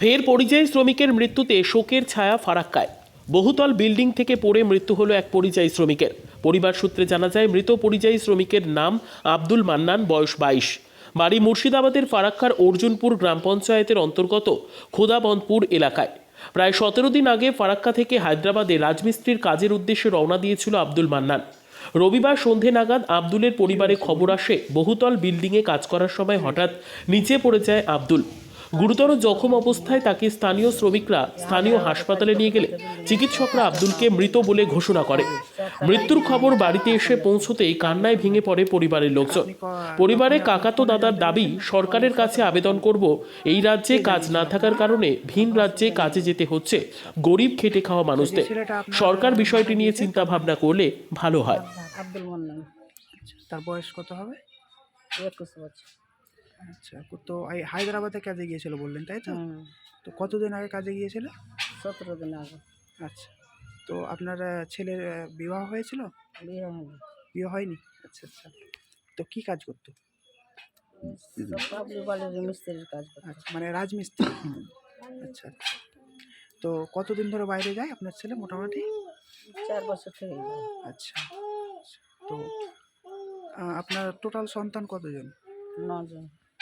ফের পরিযায়ী শ্রমিকের মৃত্যুতে শোকের ছায়া ফারাক্কায়। বহুতল বিল্ডিং থেকে পড়ে মৃত্যু হলো এক পরিযায়ী শ্রমিকের। পরিবার সূত্রে জানা যায়, মৃত পরিযায়ী শ্রমিকের নাম আব্দুল মান্নান, বয়স বাইশ। বাড়ি মুর্শিদাবাদের ফারাক্কার অর্জুনপুর গ্রাম পঞ্চায়েতের অন্তর্গত খোদাবন্দপুর এলাকায়। প্রায় সতেরো দিন আগে ফারাক্কা থেকে হায়দ্রাবাদে রাজমিস্ত্রির কাজের উদ্দেশ্যে রওনা দিয়েছিল আব্দুল মান্নান। রবিবার সন্ধে নাগাদ আব্দুলের পরিবারে খবর আসে, বহুতল বিল্ডিংয়ে কাজ করার সময় হঠাৎ নিচে পড়ে যায় আব্দুল। গুরুতর জখম অবস্থায় তাকে স্থানীয় শ্রমিকরা স্থানীয় হাসপাতালে নিয়ে গেলে চিকিৎসকরা আব্দুলকে মৃত বলে ঘোষণা করে। মৃত্যুর খবর বাড়িতে এসে পৌঁছতেই কান্নায় ভেঙে পড়ে পরিবারের লোকজন। পরিবারে কাকাতো দাদার দাবি সরকারের কাছে আবেদন করব এই রাজ্যে কাজ না থাকার কারণে ভিন রাজ্যে কাজে যেতে হচ্ছে গরিব খেটে খাওয়া মানুষদের। সরকার বিষয়টি নিয়ে চিন্তা ভাবনা করলে ভালো হয়। তার বয়স কত হবে? একুশ বছর। আচ্ছা তো এই হায়দ্রাবাদে কাজে গিয়েছিল বললেন তাই তো? হুম তো কতদিন আগে কাজে গিয়েছিল? সতেরো দিন আগে। আচ্ছা তো আপনার ছেলের বিবাহ হয়েছিল? বিয়ে হয়নি। বিয়ে হয়নি? আচ্ছা আচ্ছা। তো কি কাজ করতো? মিস্ত্রির কাজ আচ্ছা মানে রাজমিস্ত্রি। আচ্ছা আচ্ছা। তো কতদিন ধরে বাইরে যায় আপনার ছেলে মোটামুটি? চার বছর থেকে আচ্ছা আচ্ছা। তো আপনার টোটাল সন্তান কতজন? নজন।